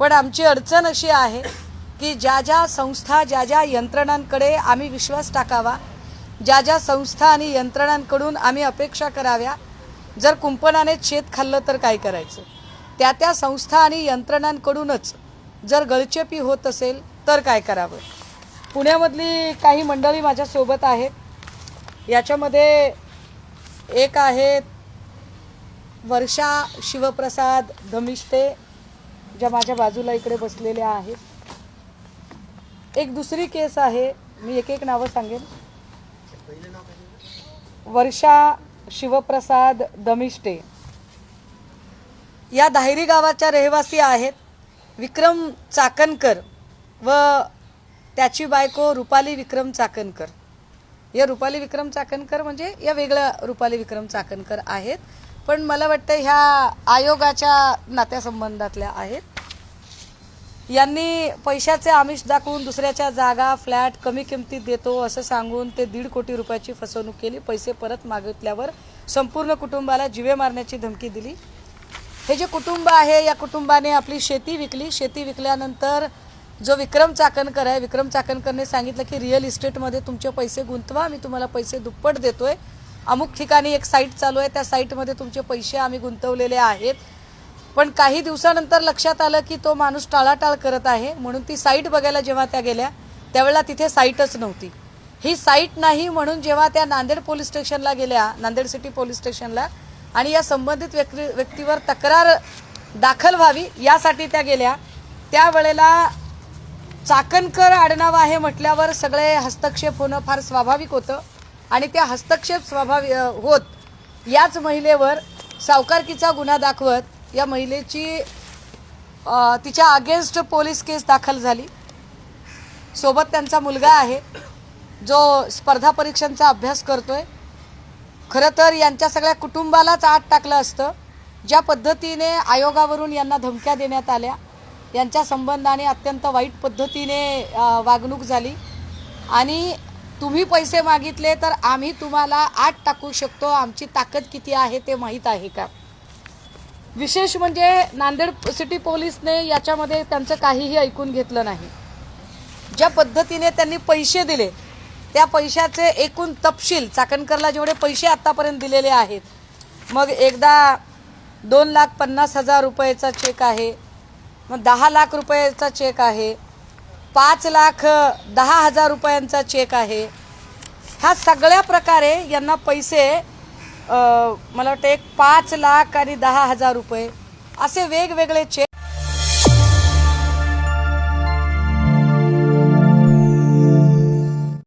पण आमची अडचण अशी आहे की ज्या ज्या संस्था ज्या ज्या यंत्रणांकडे आम्ही विश्वास टाकावा ज्या ज्या संस्था आणि यंत्रणांकडून आम्ही अपेक्षा कराव्या जर कुंपणाने शेत खाल्लं तर काय करायचं? त्या त्या संस्था आणि यंत्रणांकडूनच जर गळचेपी होत असेल तर काय करावं? पुण्यामधली काही मंडळी माझ्यासोबत आहेत. याच्यामध्ये एक आहेत वर्षा शिवप्रसाद धमिष्टे ज्या माझ्या बाजूला इकडे बसलेल्या आहेत. एक दुसरी केस आहे मी एक एक नावं सांगेन. वर्षा शिवप्रसाद दमिष्टे. या दाहिरी गावाच्या रहिवासी आहेत विक्रम चाकणकर व त्याची बायको रुपाली विक्रम चाकणकर. या रुपाली विक्रम चाकणकर म्हणजे या वेगळ्या रुपाली विक्रम चाकणकर आहेत. पण मला वाटतं ह्या आयोगाच्या नात्यासंबंधातल्या आहेत. यांनी पैशाचे आमिष दाखवून दुसऱ्याच्या जागा फ्लॅट कमी किमतीत देतो असं सांगून ते दीड कोटी रुपयाची फसवणूक केली. पैसे परत मागितल्यावर संपूर्ण कुटुंबाला जिवे मारण्याची धमकी दिली. हे जे कुटुंब आहे या कुटुंबाने आपली शेती विकली. शेती विकल्यानंतर जो विक्रम चाकणकर आहे विक्रम चाकणकरने सांगितलं की रिअल इस्टेटमध्ये तुमचे पैसे गुंतवा मी तुम्हाला पैसे दुप्पट देतोय. अमुक ठिकाणी एक साईट चालू आहे. त्या साईटमध्ये तुमचे पैसे आम्ही गुंतवलेले आहेत. पण काही दिवसानंतर लक्षात आलं की तो माणूस टाळाटाळ करत आहे. म्हणून ती साईट बघायला जेव्हा त्या गेल्या त्यावेळेला तिथे साईटच नव्हती. ही साईट नाही म्हणून जेव्हा त्या नांदेड पोलीस स्टेशनला गेल्या नांदेड सिटी पोलीस स्टेशनला आणि या संबंधित व्यक्ती व्यक्तीवर तक्रार दाखल व्हावी यासाठी त्या गेल्या त्यावेळेला चाकणकर आडनाव आहे म्हटल्यावर सगळे हस्तक्षेप होणं फार स्वाभाविक होतं. आणि त्या हस्तक्षेप स्वाभाविक होत. याच महिलेवर सावकारकीचा गुन्हा दाखवत या महिलेची तिच्या अगेन्स्ट पोलीस केस दाखल झाली. सोबत त्यांचा मुलगा आहे जो स्पर्धा परीक्षांचा अभ्यास करतो आहे खरं तर यांच्या सगळ्या कुटुंबालाच आत टाकलं असतं. ज्या पद्धतीने आयोगावरून यांना धमक्या देण्यात आल्या यांच्या संबंधाने अत्यंत वाईट पद्धतीने वागणूक झाली. आणि तुम्ही पैसे मागितले तर आम्ही तुम्हाला आत टाकू शकतो. आमची ताकद किती आहे ते माहीत आहे का? विशेष म्हणजे नांदेड सिटी पोलीसने याच्यामध्ये त्यांचं काहीही ऐकून घेतलं नाही. ज्या पद्धतीने त्यांनी पैसे दिले त्या पैशाचे एकूण तपशील चाकणकरला जेवढे पैसे आत्तापर्यंत दिलेले आहेत मग एकदा दोन लाख पन्नास हजार रुपयाचा चेक आहे मग दहा लाख रुपयाचा चेक आहे पाच लाख दहा हजार रुपयांचा चेक आहे. ह्या सगळ्या प्रकारे यांना पैसे मला वाटतं एक पाच लाख आणि दहा हजार रुपये असे वेगवेगळे चेक